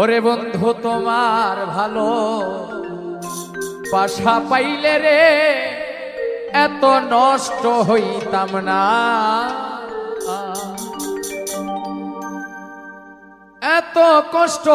ওরে বন্ধু, তোমার ভালো বাসা পাইলে রে, এত নষ্ট হইতাম না। এত কষ্ট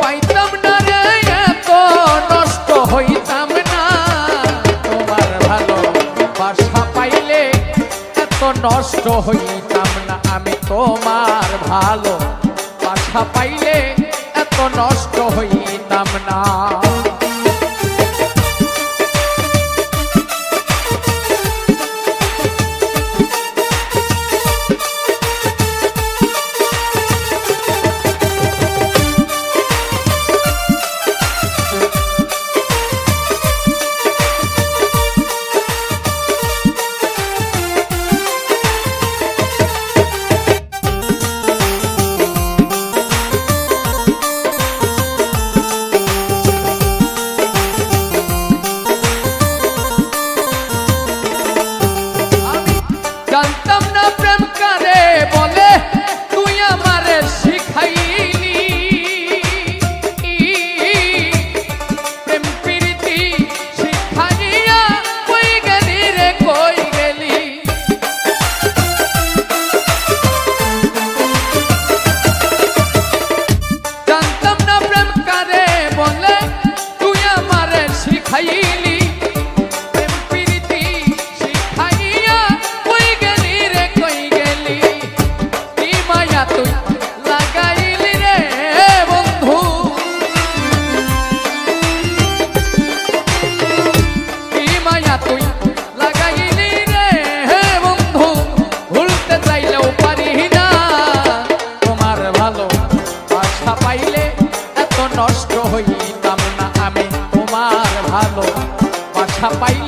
পাইতাম না রে, এত নষ্ট হইতাম না। তোমার ভালো বাসা পাইলে এত নষ্ট হইতাম না। আমি তোমার ভালো বাসা পাইলে এত নষ্ট হইতাম না বাসা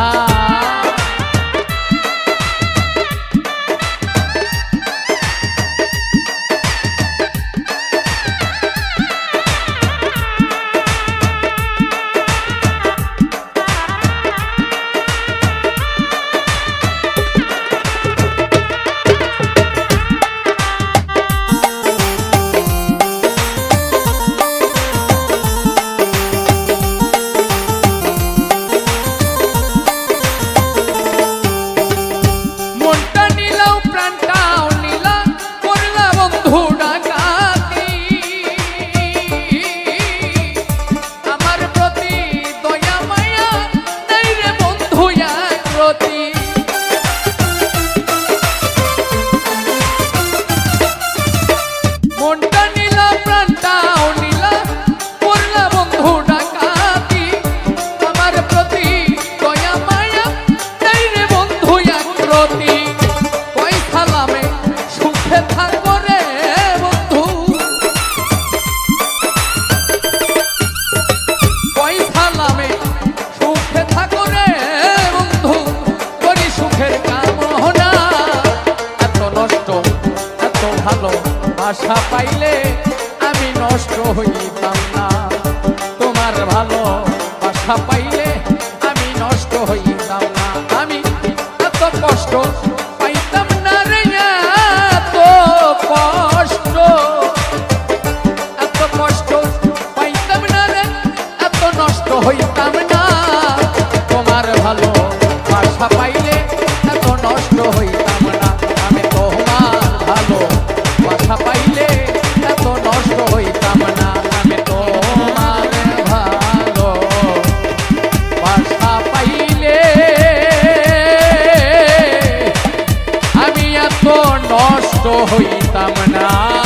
বাসা পাইলে আমি নষ্ট হইতাম না। তোমার ভালো বাসা পাইলে আমি নষ্ট হইতাম না। আমি এত কষ্ট পাইতাম না রে, এত কষ্ট। এত কষ্ট পাইতাম না রে, এত নষ্ট হইতাম না। তোমার ভালো বাসা পাইলে এত নষ্ট হইতাম নষ্ট হইতাম না।